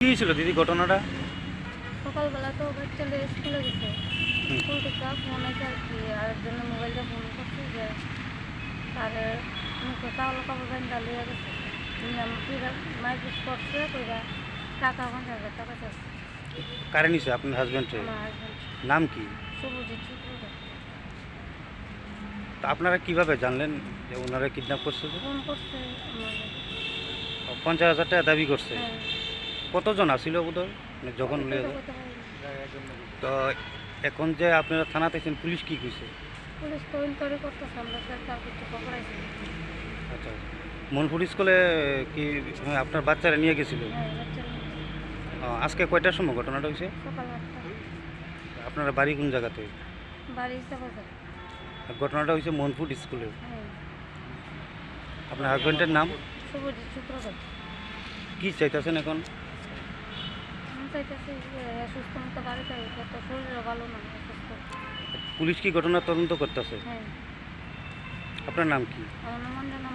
কি হয়েছিল দিদি ঘটনাটা? সকালবেলা তো বাচ্চালে স্কুলে গেছে। স্কুল থেকে ফোন আছে আর কি আরেকজনের মোবাইলটা ফোন করছে যে তার মুখে চাউল কাপড় লিয়ে গেছে। নিয়ে করছে? কইরা টাকা পঞ্চাশ হাজার টাকা চাইছে। কারে নিছে? আপনার হাজব্যান্ডে আমার হাজব্যান্ড নাম কি? সবুজের চিত্র তা আপনারা কীভাবে জানলেন যে ওনারা কিডন্যাপ করছে? ফোন করছে পঞ্চাশ হাজার টাকা দাবি করছে। হ্যাঁ। কতজন আসিল বোধহয়? মানে যখন। তো এখন যে আপনারা থানাতে আছেন পুলিশ কি কইছে? পুলিশ তো করতেছে আমরা তার কিছু পকড়াইছি। আচ্ছা। মনপুর স্কুলে কি আপনার বাচ্চারা নিয়ে গেছিল? হ্যাঁ আজকে কয়টার সময় ঘটনাটা হয়েছে সকাল আপনারা বাড়ি কোন জায়গাতে? ঘটনাটা হয়েছে মনপুর স্কুলে। হ্যাঁ। আপনার হাজব্যান্ডের নাম? কি চাইতেছেন এখন? চাইতেছি সুস্থ মতো বাড়িতে তো শরীরও ভালো না অসুস্থ পুলিশ কি ঘটনা তদন্ত করতেছে? হ্যাঁ। আপনার নাম কি? আমার নাম অঞ্জনা